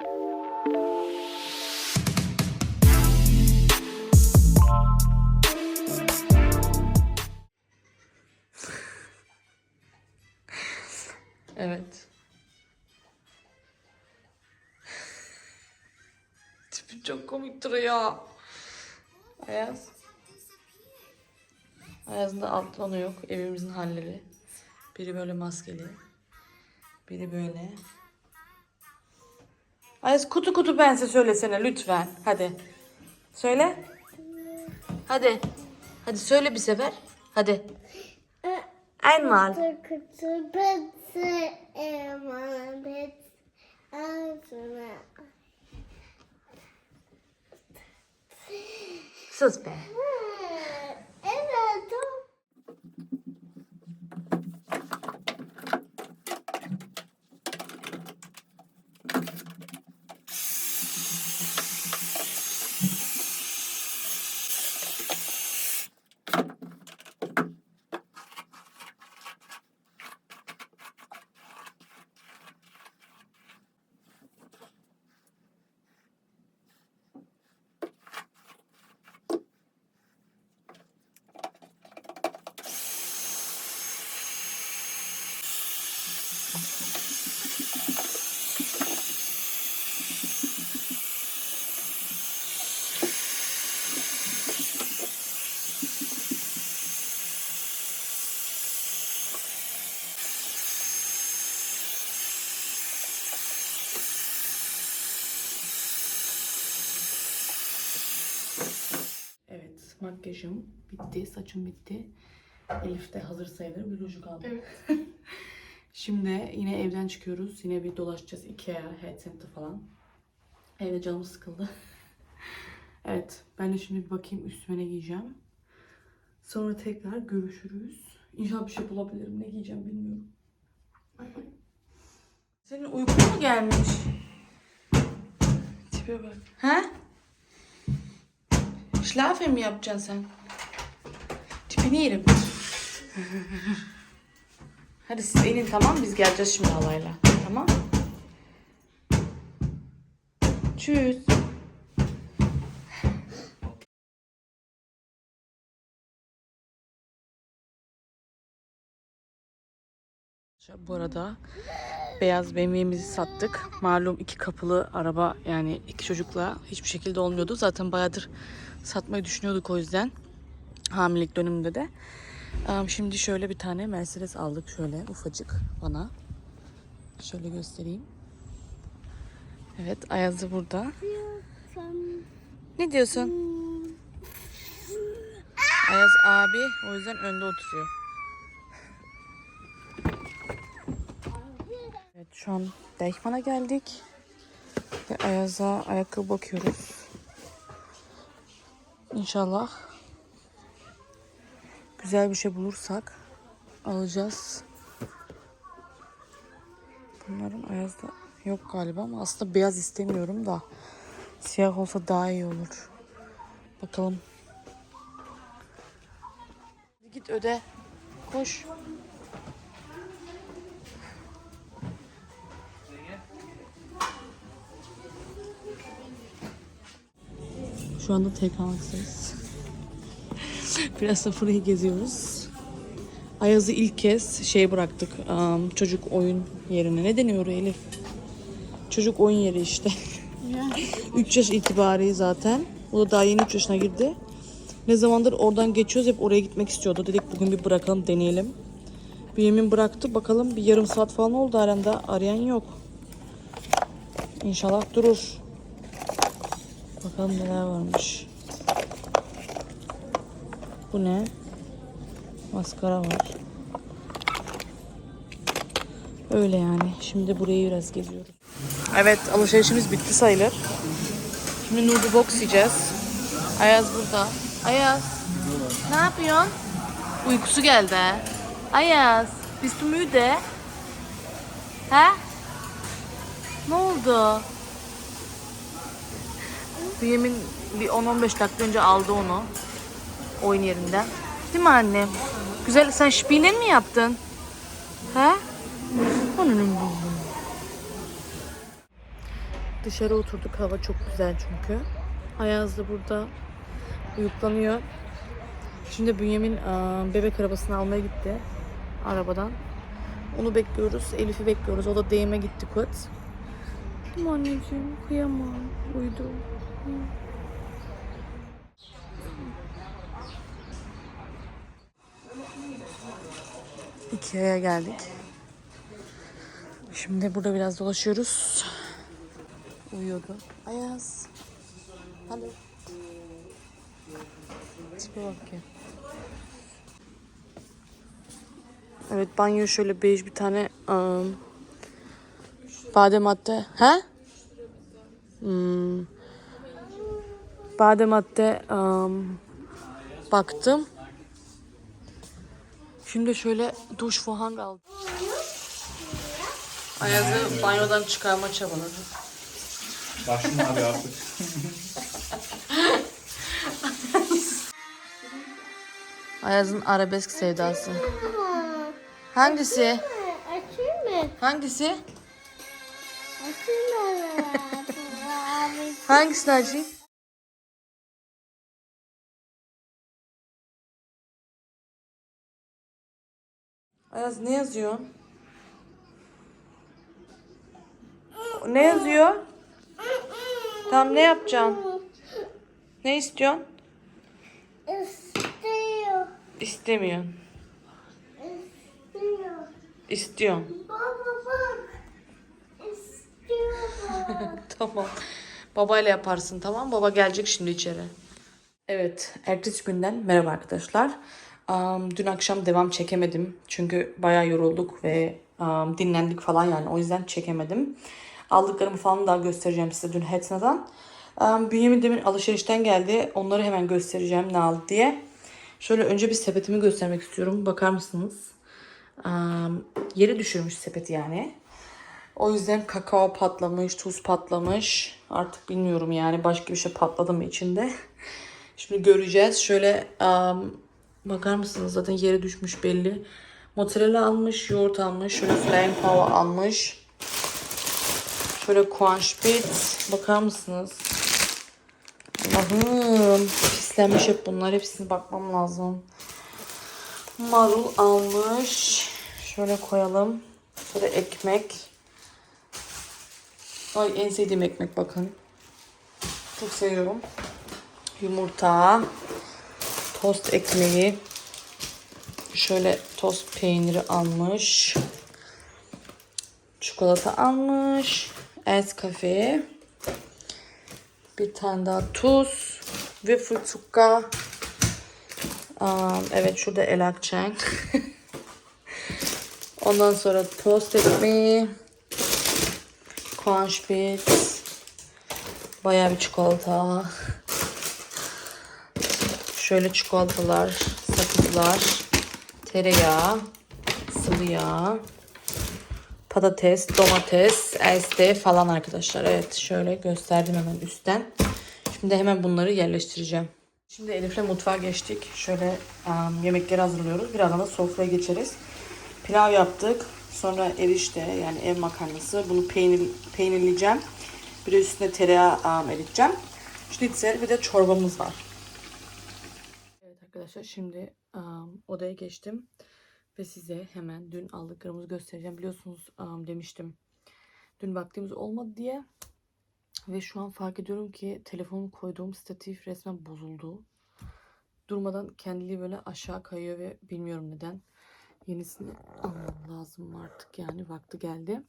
Evet. Tipi çok komik duruyor. Ayaz. Ayaz'ın da alt tonu yok. Evimizin halleri. Biri böyle maskeli. Biri böyle. Ayaz kutu kutu pense söylesene lütfen. Hadi. Söyle. Hadi. Hadi söyle bir sefer. Hadi. Einmal. Kutu pıtı emanet ağzına. Sus be. Evet o. Evet, makyajım bitti, saçım bitti. Elif de hazır sayılır, bir ruju kaldı. Evet. Şimdi yine evden çıkıyoruz. Yine bir dolaşacağız Ikea, Head Center falan. Evde canım sıkıldı. evet, ben de şimdi bir bakayım üstüme ne giyeceğim. Sonra tekrar görüşürüz. İnşallah bir şey bulabilirim. Ne giyeceğim bilmiyorum. Senin uykun mu gelmiş? Tipe bak. Ha? Schlafen mi yapacaksın sen? Tipini yerim. Hadi siz inin tamam biz geleceğiz şimdi halayla. Tamam. Tschüss. Bu arada beyaz BMW'mizi sattık. Malum iki kapılı araba yani iki çocukla hiçbir şekilde olmuyordu. Zaten bayağıdır satmayı düşünüyorduk o yüzden. Hamilelik döneminde de. Şimdi şöyle bir tane Mercedes aldık şöyle ufacık bana. Şöyle göstereyim. Evet Ayaz da burada. Ne diyorsun? Ayaz abi o yüzden önde oturuyor. Evet şu an Deichmann'a geldik. Ve Ayaz'a ayakkabı bakıyoruz. İnşallah güzel bir şey bulursak alacağız. Bunların Ayaz'da yok galiba ama aslında beyaz istemiyorum da siyah olsa daha iyi olur. Bakalım. Git öde. Koş. Şu anda TKMAX'tayız. Biraz da burayı geziyoruz. Ayaz'ı ilk kez şey bıraktık. am, çocuk oyun yerine. Ne deniyor Elif? Çocuk oyun yeri işte. 3 yaş itibari zaten. O da daha yeni 3 yaşına girdi. Ne zamandır oradan geçiyoruz hep oraya gitmek istiyordu. Dedik bugün bir bırakalım deneyelim. Büyüğümün bıraktı. Bakalım bir yarım saat falan oldu aranda. Arayan yok. İnşallah durur. Bakalım neler varmış. Bu ne? Maskara var. Öyle yani. Şimdi burayı biraz geziyoruz. Evet alışverişimiz bitti sayılır. Şimdi noodle box yiyeceğiz. Ayaz burada. Ayaz. Ne yapıyorsun? Uykusu geldi. Ayaz. Bist du müde? Ha? Ne oldu? Bünyamin bir 10-15 dakika önce aldı onu. Oyun yerinden. Değil mi annem? Güzel sen şpinen mi yaptın? Ha? Dışarı oturduk. Hava çok güzel çünkü. Ayaz da burada uyuklanıyor. Şimdi Bünyamin bebek arabasını almaya gitti. Arabadan. Onu bekliyoruz. Elif'i bekliyoruz. O da deyime gitti kut. Anneciğim kıyamam. Uyudu. Ikea'ya geldik. Şimdi burada biraz dolaşıyoruz. Uyuyordu. Ayaz. Alo. Tipe bak ya. Evet banyo şöyle bej bir tane ım, badem madde. He? Hmm. Badem madde ım, baktım. Şimdi şöyle duş falan aldım. Ayaz'ı banyodan çıkarma çabaladı. Başım abi artık. Ayaz'ın arabesk sevdası. Hangisi? Açayım mı? Hangisi? Açayım mı? Hangisini açayım? Ayaz ne yazıyor? Ne yazıyor? Tamam ne yapacaksın? Ne istiyorsun? İstiyor. İstemiyorsun. İstiyor. İstiyorsun. Baba bak. İstiyor baba. tamam. Babayla yaparsın tamam. Baba gelecek şimdi içeri. Evet, ertesi günden merhaba arkadaşlar. Am, dün akşam devam çekemedim. Çünkü bayağı yorulduk ve am, dinlendik falan yani. O yüzden çekemedim. Aldıklarımı falan daha göstereceğim size dün Hetna'dan. Um, Bünyamin demin alışverişten geldi. Onları hemen göstereceğim ne aldı diye. Şöyle önce bir sepetimi göstermek istiyorum. Bakar mısınız? Am, yere düşürmüş sepeti yani. O yüzden kakao patlamış, tuz patlamış. Artık bilmiyorum yani başka bir şey patladı mı içinde. Şimdi göreceğiz. Şöyle um, bakar mısınız zaten yere düşmüş belli. Mozzarella almış, yoğurt almış. Şöyle flying power almış. Şöyle kuanşpit. Bakar mısınız? Allah'ım. Pislenmiş hep bunlar. Hepsine bakmam lazım. Marul almış. Şöyle koyalım. Şöyle ekmek. Ay en sevdiğim ekmek bakın. Çok seviyorum. Yumurta. Tost ekmeği. Şöyle tost peyniri almış. Çikolata almış. Es kafe. Bir tane daha tuz. Ve zucker. Um, evet şurada el akçen. Ondan sonra tost ekmeği. Kuanşpit. Bayağı bir çikolata. Şöyle çikolatalar, sakızlar, tereyağı, sıvı yağ, patates, domates, este falan arkadaşlar. Evet şöyle gösterdim hemen üstten. Şimdi hemen bunları yerleştireceğim. Şimdi Elif'le mutfağa geçtik. Şöyle um, yemekleri hazırlıyoruz. Birazdan da sofraya geçeriz. Pilav yaptık. Sonra erişte yani ev makarnası. Bunu peynir, peynirleyeceğim. Bir de üstüne tereyağı um, eriteceğim. Schnitzel bir de çorbamız var. Arkadaşlar şimdi um, odaya geçtim. Ve size hemen dün aldıklarımızı göstereceğim. Biliyorsunuz um, demiştim. Dün vaktimiz olmadı diye. Ve şu an fark ediyorum ki telefonumu koyduğum statif resmen bozuldu. Durmadan kendiliği böyle aşağı kayıyor ve bilmiyorum neden. Yenisini almam lazım artık yani vakti geldi.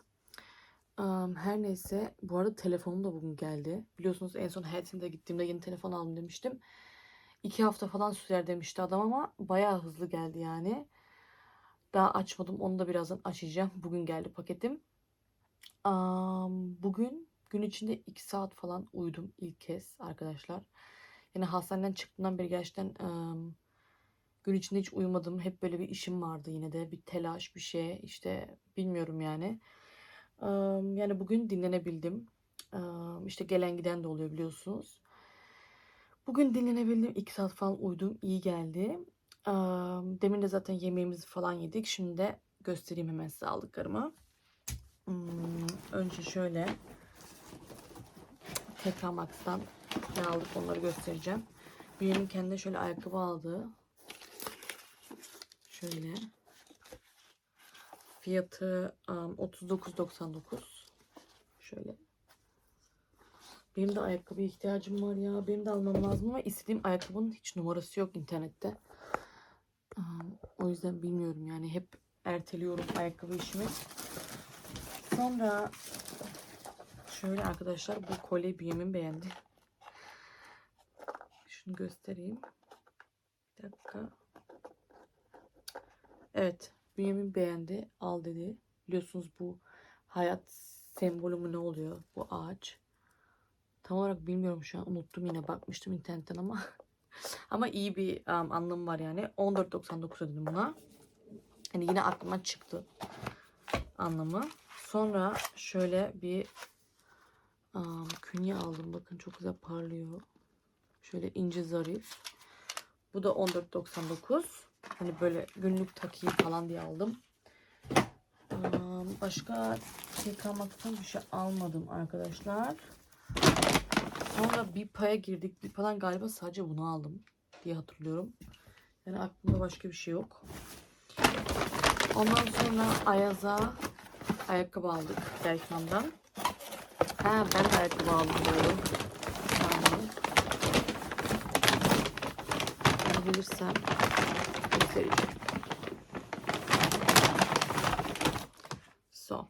Um, her neyse bu arada telefonum da bugün geldi. Biliyorsunuz en son Helsinki'de gittiğimde yeni telefon aldım demiştim. İki hafta falan sürer demişti adam ama bayağı hızlı geldi yani. Daha açmadım onu da birazdan açacağım. Bugün geldi paketim. Um, bugün gün içinde 2 saat falan uyudum ilk kez arkadaşlar. Yani hastaneden çıktığımdan beri gerçekten um, gün içinde hiç uyumadım. Hep böyle bir işim vardı yine de. Bir telaş bir şey işte bilmiyorum yani. Um, yani bugün dinlenebildim. Um, işte gelen giden de oluyor biliyorsunuz. Bugün dinlenebildim. 2 saat falan uyudum. iyi geldi. Demin de zaten yemeğimizi falan yedik. Şimdi de göstereyim hemen size aldıklarımı. Hmm, önce şöyle TK Max'tan ne aldık onları göstereceğim. Benim kendine şöyle ayakkabı aldı. Şöyle. Fiyatı um, 39.99. Şöyle. Benim de ayakkabıya ihtiyacım var ya. Benim de almam lazım ama istediğim ayakkabının hiç numarası yok internette. O yüzden bilmiyorum yani hep erteliyorum ayakkabı işimi. Sonra şöyle arkadaşlar bu kolye Bünyamin beğendi. Şunu göstereyim. Bir dakika. Evet. Bünyamin beğendi. Al dedi. Biliyorsunuz bu hayat sembolü mü ne oluyor? Bu ağaç. Tam olarak bilmiyorum şu an. Unuttum yine. Bakmıştım internetten ama. ama iyi bir um, anlamı var yani. 14.99 ödedim buna. Yani yine aklıma çıktı anlamı. Sonra şöyle bir um, künye aldım. Bakın çok güzel parlıyor. Şöyle ince zarif. Bu da 14.99. Hani böyle günlük takayım falan diye aldım. Um, başka şey kalmaktan bir şey almadım arkadaşlar. Sonra bir paya girdik. Bir padan galiba sadece bunu aldım diye hatırlıyorum. Yani aklımda başka bir şey yok. Ondan sonra Ayaz'a ayakkabı aldık Berkman'dan. Ha ben de ayakkabı aldım saniye. Bulabilirsem göstereceğim. So.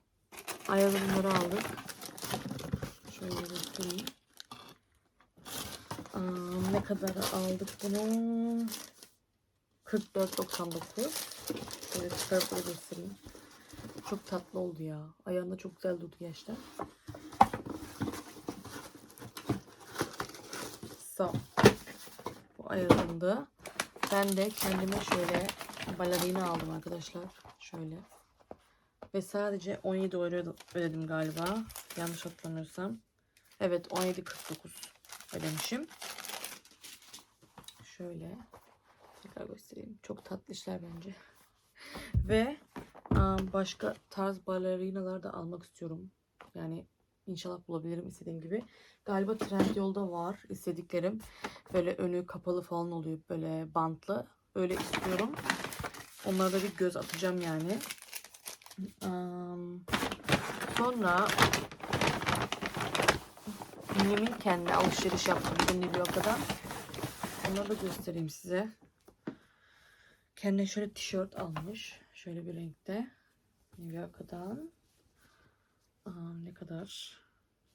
Ayaz'a bunları aldık. Şöyle göstereyim. Aa, ne kadar aldık bunu? 44.99. Şöyle çıkarıp da göstereyim. Çok tatlı oldu ya. Ayağında çok güzel durdu yaşlar. So. Bu ayarlandı. Ben de kendime şöyle balerina aldım arkadaşlar. Şöyle. Ve sadece 17 euro ödedim galiba. Yanlış hatırlamıyorsam. Evet 17.49 ödemişim. Şöyle. Tekrar göstereyim. Çok tatlı işler bence. Ve um, başka tarz balerinalar da almak istiyorum. Yani inşallah bulabilirim istediğim gibi. Galiba Trendyol'da var istediklerim. Böyle önü kapalı falan oluyor. Böyle bantlı. Öyle istiyorum. Onlara da bir göz atacağım yani. Um, sonra Minim'in kendi alışveriş yaptım bugün New York'tan. Onları da göstereyim size. Kendine şöyle tişört almış. Şöyle bir renkte. New York'tan. Aa, ne kadar?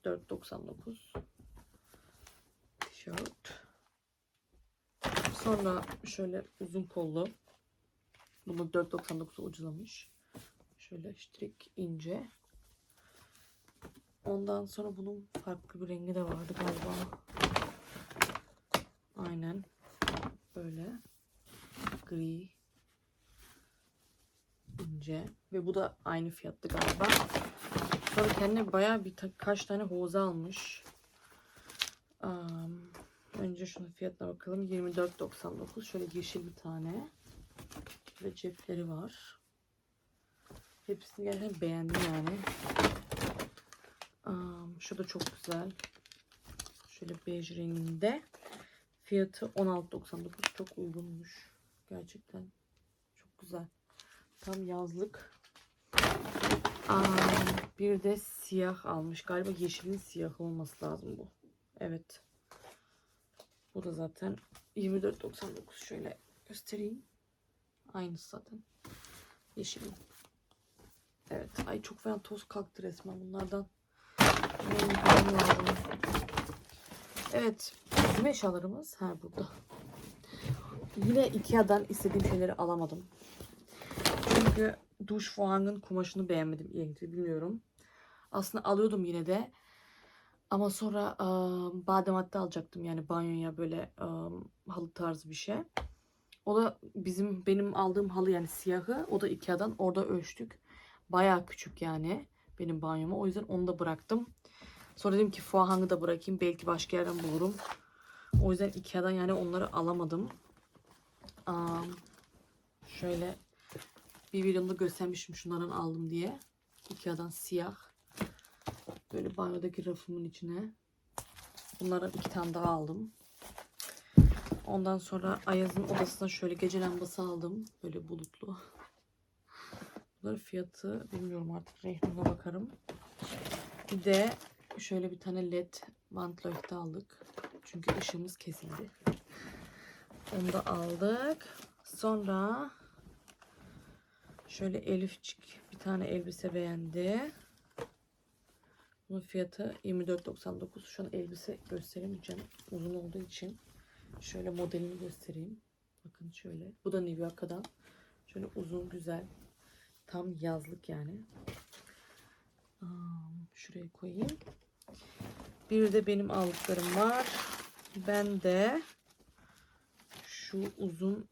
4.99 tişört. Sonra şöyle uzun kollu. Bunu 4.99 ucuzlamış. Şöyle strik ince. Ondan sonra bunun farklı bir rengi de vardı galiba. Aynen. Böyle. Gri. ince. Ve bu da aynı fiyattı galiba. Sonra kendine bayağı bir kaç tane hoza almış. Um, önce şunun fiyatına bakalım. 24.99. Şöyle yeşil bir tane. Ve cepleri var. Hepsini gerçekten beğendim yani. Um, şu da çok güzel. Şöyle bej renginde. Fiyatı 16.99. Çok uygunmuş. Gerçekten çok güzel. Tam yazlık. Um, bir de siyah almış. Galiba yeşilin siyah olması lazım bu. Evet. Bu da zaten 24.99. Şöyle göstereyim. Aynısı zaten. Yeşilin. Evet. Ay çok fena toz kalktı resmen bunlardan. Evet. Bizim eşyalarımız. Ha burada. Yine Ikea'dan istediğim şeyleri alamadım. Çünkü duş fuangın kumaşını beğenmedim. İlginç bilmiyorum. Aslında alıyordum yine de. Ama sonra ıı, badem hatta alacaktım. Yani banyoya böyle ıı, halı tarzı bir şey. O da bizim benim aldığım halı yani siyahı. O da Ikea'dan. Orada ölçtük. Bayağı küçük yani benim banyoma. O yüzden onu da bıraktım. Sonra dedim ki fuahangı da bırakayım. Belki başka yerden bulurum. O yüzden Ikea'dan yani onları alamadım. Um, şöyle bir videomda göstermişim şunlardan aldım diye. Ikea'dan siyah. Böyle banyodaki rafımın içine. Bunlardan iki tane daha aldım. Ondan sonra Ayaz'ın odasına şöyle gece lambası aldım. Böyle bulutlu. Bunların fiyatı bilmiyorum artık rehnine bakarım. Bir de şöyle bir tane led vantlökte aldık. Çünkü ışığımız kesildi. Onu da aldık. Sonra şöyle Elifçik bir tane elbise beğendi. Bunun fiyatı 24.99. Şu an elbise gösteremeyeceğim. Uzun olduğu için. Şöyle modelini göstereyim. Bakın şöyle. Bu da New York'dan. Şöyle uzun güzel. Tam yazlık yani. Şuraya koyayım. Bir de benim aldıklarım var. Ben de şu uzun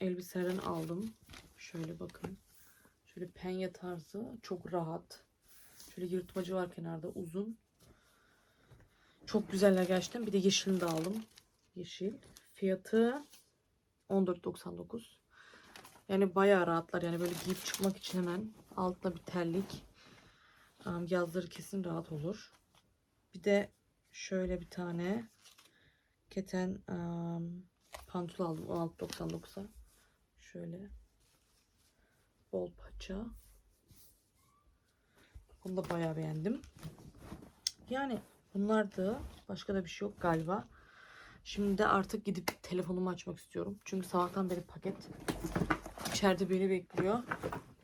elbiseden aldım. Şöyle bakın. Şöyle penye tarzı. Çok rahat. Şöyle yırtmacı var kenarda uzun. Çok güzeller gerçekten. Bir de yeşilini de aldım. Yeşil. Fiyatı 14.99. Yani bayağı rahatlar. Yani böyle giyip çıkmak için hemen altına bir terlik. Yazları kesin rahat olur. Bir de şöyle bir tane keten um, pantol aldım 16.99'a. Şöyle bol paça. Bunu da bayağı beğendim. Yani bunlardı. Başka da bir şey yok galiba. Şimdi de artık gidip telefonumu açmak istiyorum. Çünkü sabahtan beri paket içeride beni bekliyor.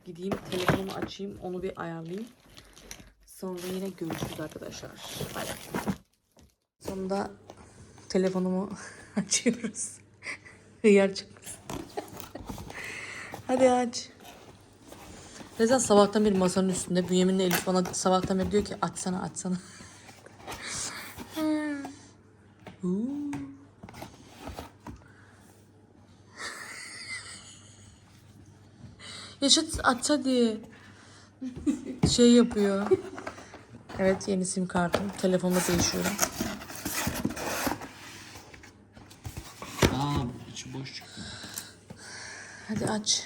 Gideyim telefonumu açayım. Onu bir ayarlayayım. Sonra yine görüşürüz arkadaşlar. Bay bay. Sonunda telefonumu açıyoruz. Hıyar çıkmasın. Hadi aç. Rezan sabahtan beri masanın üstünde. Bünyamin'le Elif bana sabahtan beri diyor ki açsana açsana. Uuu. Yaşat aç hadi. Şey yapıyor. Evet yeni sim kartım. Telefonla değişiyorum. Aa içi boş çıktı. Hadi aç.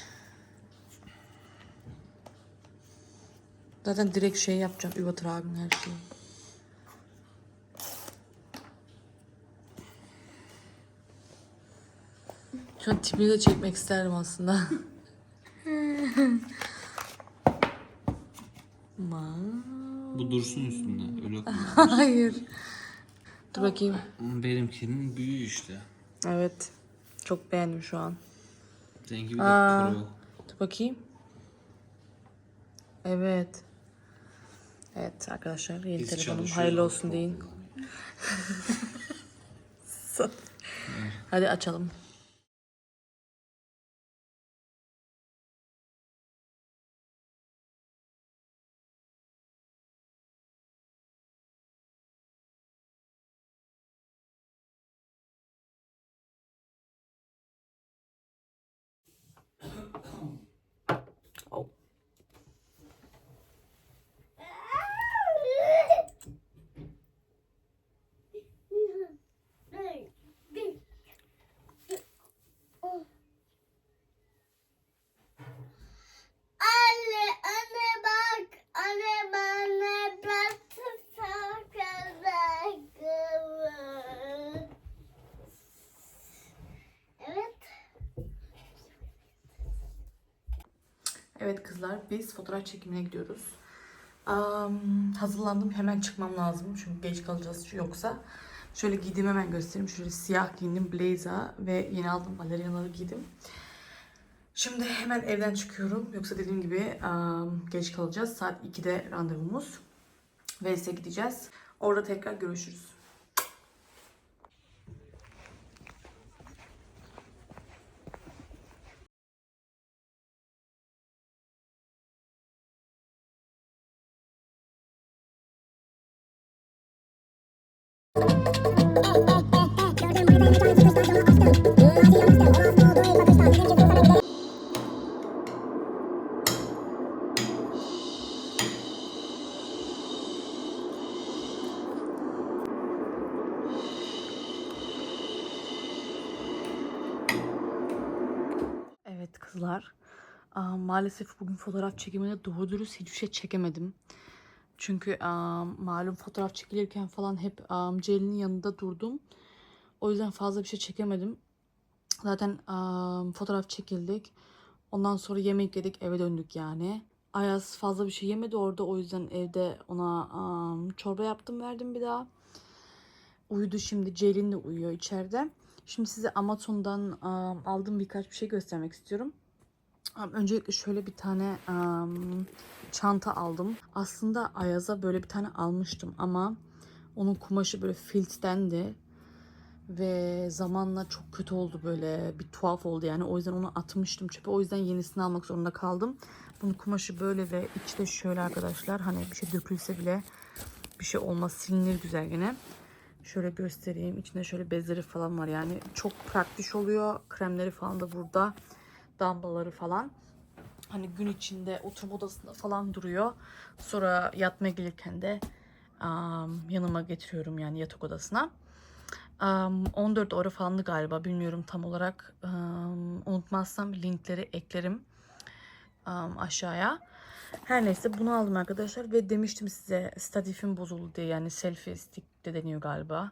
Zaten direkt şey yapacağım. Üvatır abinin her şeyi. Şu an tipini de çekmek isterdim aslında. Ma. Bu dursun üstünde. Öyle. Hayır. Dur bakayım. Benimkinin büyüğü işte. Evet. Çok beğendim şu an. Seninki bir de Aa. pro. Dur bakayım. Evet. Evet arkadaşlar yeni Biz telefonum hayırlı olsun deyin. Hadi açalım. Oh. Anne, anne bak. Anne bana batı sakın. Evet. Evet kızlar biz fotoğraf çekimine gidiyoruz. Am, hazırlandım hemen çıkmam lazım çünkü geç kalacağız yoksa. Şöyle giydiğimi hemen göstereyim. Şöyle siyah giyindim blazer ve yeni aldım balerinaları giydim. Şimdi hemen evden çıkıyorum. Yoksa dediğim gibi am, geç kalacağız. Saat 2'de randevumuz. Veyse gideceğiz. Orada tekrar görüşürüz. Kızlar. Aa, maalesef bugün fotoğraf çekimine doğru dürüst hiçbir şey çekemedim. Çünkü um, malum fotoğraf çekilirken falan hep Ceylin'in yanında durdum. O yüzden fazla bir şey çekemedim. Zaten um, fotoğraf çekildik. Ondan sonra yemek yedik eve döndük yani. Ayaz fazla bir şey yemedi orada o yüzden evde ona um, çorba yaptım verdim bir daha. Uyudu şimdi Ceylin de uyuyor içeride. Şimdi size Amazon'dan um, aldığım birkaç bir şey göstermek istiyorum. Öncelikle şöyle bir tane um, çanta aldım. Aslında Ayaz'a böyle bir tane almıştım ama onun kumaşı böyle filttendi ve zamanla çok kötü oldu böyle bir tuhaf oldu yani o yüzden onu atmıştım çöpe o yüzden yenisini almak zorunda kaldım. Bunun kumaşı böyle ve içi de şöyle arkadaşlar hani bir şey dökülse bile bir şey olmaz silinir güzel gene. Şöyle göstereyim içinde şöyle bezleri falan var yani çok praktik oluyor kremleri falan da burada damlaları falan. Hani gün içinde oturma odasında falan duruyor. Sonra yatmaya gelirken de um, yanıma getiriyorum yani yatak odasına. Um, 14 euro falandı galiba bilmiyorum tam olarak. Um, unutmazsam linkleri eklerim um, aşağıya. Her neyse bunu aldım arkadaşlar ve demiştim size statifim bozuldu diye yani selfie stick de deniyor galiba.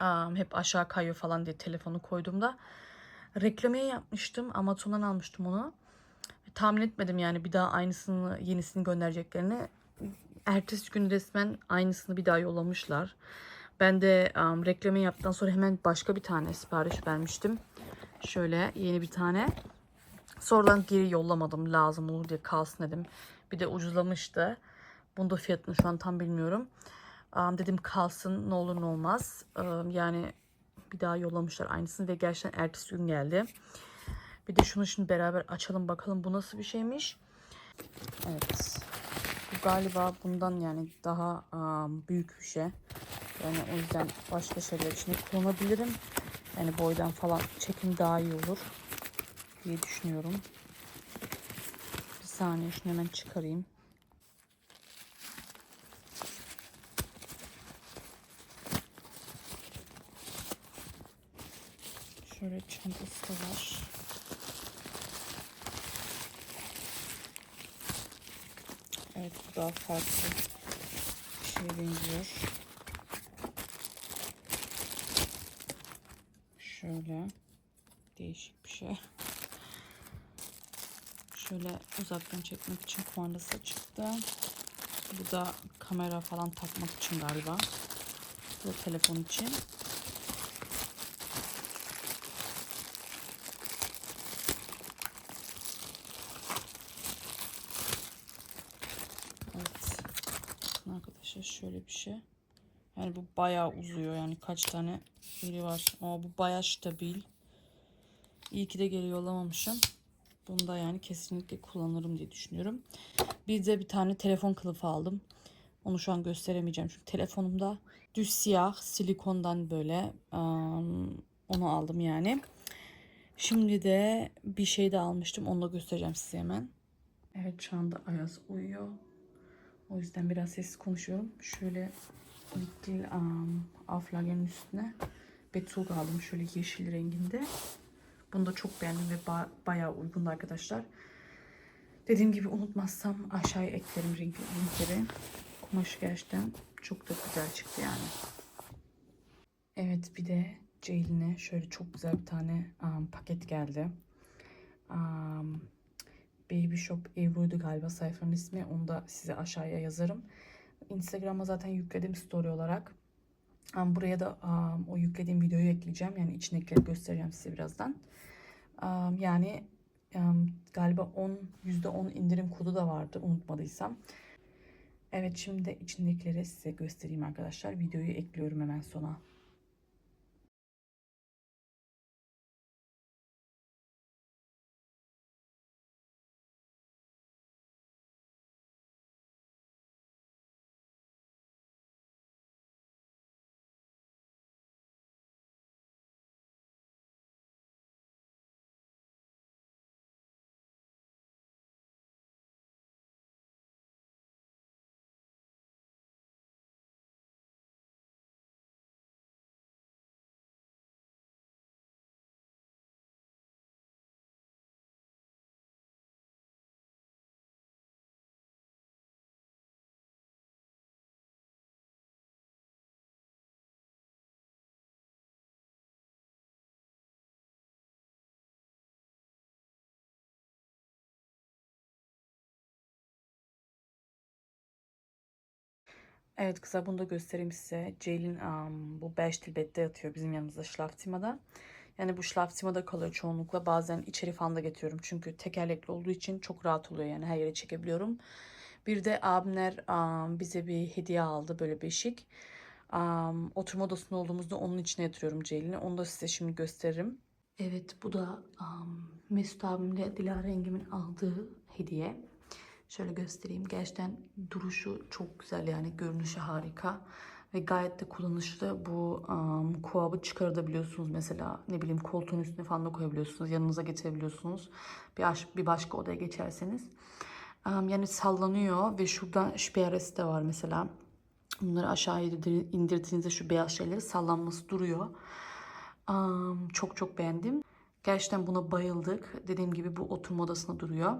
Um, hep aşağı kayıyor falan diye telefonu koyduğumda reklamiye yapmıştım. Amazon'dan almıştım onu. Tahmin etmedim yani bir daha aynısını yenisini göndereceklerini. Ertesi gün resmen aynısını bir daha yollamışlar. Ben de um, reklamı yaptıktan sonra hemen başka bir tane sipariş vermiştim. Şöyle yeni bir tane. Sonradan geri yollamadım lazım olur diye kalsın dedim. Bir de ucuzlamıştı. Bunda fiyatını şu an tam bilmiyorum. Um, dedim kalsın ne olur ne olmaz. Um, yani bir daha yollamışlar aynısını ve gerçekten ertesi gün geldi. Bir de şunu şimdi beraber açalım bakalım bu nasıl bir şeymiş. Evet. Bu galiba bundan yani daha um, büyük bir şey. Yani o yüzden başka şeyler için kullanabilirim. Yani boydan falan çekim daha iyi olur diye düşünüyorum. Bir saniye şunu hemen çıkarayım. Şöyle çantası da var. Evet bu daha farklı bir şeye benziyor. Şöyle değişik bir şey. Şöyle uzaktan çekmek için kumandası çıktı. Bu da kamera falan takmak için galiba. Bu telefon için. Evet. Bakın Arkadaşlar şöyle bir şey. Yani bu bayağı uzuyor. Yani kaç tane yeri var. Ama bu bayağı stabil. İyi ki de geri yollamamışım. Bunu da yani kesinlikle kullanırım diye düşünüyorum. Bir de bir tane telefon kılıfı aldım. Onu şu an gösteremeyeceğim. Çünkü telefonumda düz siyah silikondan böyle um, onu aldım yani. Şimdi de bir şey de almıştım. Onu da göstereceğim size hemen. Evet şu anda Ayaz uyuyor. O yüzden biraz sessiz konuşuyorum. Şöyle Little um, Aflagen'in üstüne Betulga aldım. Şöyle yeşil renginde. Bunu da çok beğendim ve ba bayağı uygun arkadaşlar. Dediğim gibi unutmazsam aşağıya eklerim renk linkleri. Kumaş gerçekten çok da güzel çıktı yani. Evet bir de Ceylin'e şöyle çok güzel bir tane um, paket geldi. Um, Baby Shop Ebru'ydu galiba sayfanın ismi. Onu da size aşağıya yazarım. Instagram'a zaten yükledim story olarak. Buraya da um, o yüklediğim videoyu ekleyeceğim. Yani içindekileri göstereceğim size birazdan. Um, yani um, galiba 10 %10 indirim kodu da vardı unutmadıysam. Evet şimdi de içindekileri size göstereyim arkadaşlar. Videoyu ekliyorum hemen sona. Evet kızlar bunu da göstereyim size. Ceylin um, bu 5 tilbette yatıyor bizim yanımızda Schlafzimmer'da. Yani bu Schlafzimmer'da kalıyor çoğunlukla. Bazen içeri falan da getiriyorum. Çünkü tekerlekli olduğu için çok rahat oluyor yani her yere çekebiliyorum. Bir de abimler um, bize bir hediye aldı böyle beşik. Um, oturma odasında olduğumuzda onun içine yatırıyorum Ceylin'i. Onu da size şimdi gösteririm. Evet bu da um, Mesut abimle Dilara yengemin aldığı hediye. Şöyle göstereyim. Gerçekten duruşu çok güzel yani görünüşü harika. Ve gayet de kullanışlı. Bu um, kuabı çıkartabiliyorsunuz mesela. Ne bileyim koltuğun üstüne falan da koyabiliyorsunuz. Yanınıza getirebiliyorsunuz. Bir, aş- bir başka odaya geçerseniz. Um, yani sallanıyor ve şuradan şüphe de var mesela. Bunları aşağı indir- indirdiğinizde şu beyaz şeyleri sallanması duruyor. Um, çok çok beğendim. Gerçekten buna bayıldık. Dediğim gibi bu oturma odasında duruyor.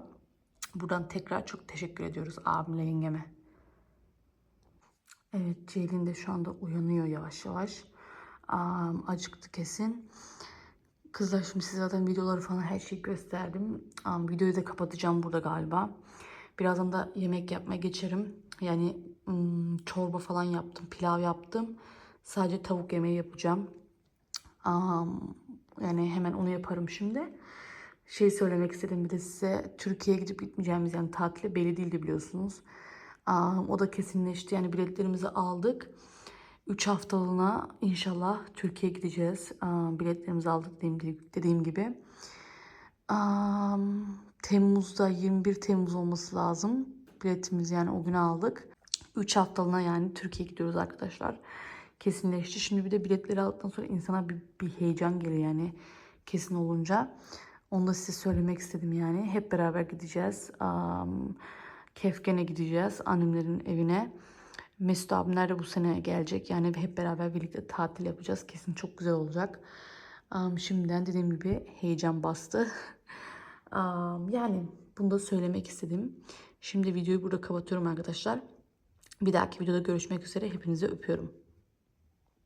Buradan tekrar çok teşekkür ediyoruz abimle yengeme. Evet Ceylin de şu anda uyanıyor yavaş yavaş. Am, acıktı kesin. Kızlar şimdi size zaten videoları falan her şeyi gösterdim. Am, videoyu da kapatacağım burada galiba. Birazdan da yemek yapmaya geçerim. Yani hmm, çorba falan yaptım, pilav yaptım. Sadece tavuk yemeği yapacağım. Am, yani hemen onu yaparım şimdi. Şey söylemek istedim bir de size. Türkiye'ye gidip gitmeyeceğimiz yani tatile belli değildi biliyorsunuz. Am, o da kesinleşti. Yani biletlerimizi aldık. 3 haftalığına inşallah Türkiye'ye gideceğiz. Am, biletlerimizi aldık dediğim, dediğim gibi. Am, Temmuz'da 21 Temmuz olması lazım. Biletimiz yani o günü aldık. 3 haftalığına yani Türkiye'ye gidiyoruz arkadaşlar. Kesinleşti. Şimdi bir de biletleri aldıktan sonra insana bir, bir heyecan geliyor yani kesin olunca. Onu da size söylemek istedim yani. Hep beraber gideceğiz. Am, Kefken'e gideceğiz. Annemlerin evine. Mesut abimler de bu sene gelecek. Yani hep beraber birlikte tatil yapacağız. Kesin çok güzel olacak. Am, şimdiden dediğim gibi heyecan bastı. Am, yani bunu da söylemek istedim. Şimdi videoyu burada kapatıyorum arkadaşlar. Bir dahaki videoda görüşmek üzere. Hepinizi öpüyorum.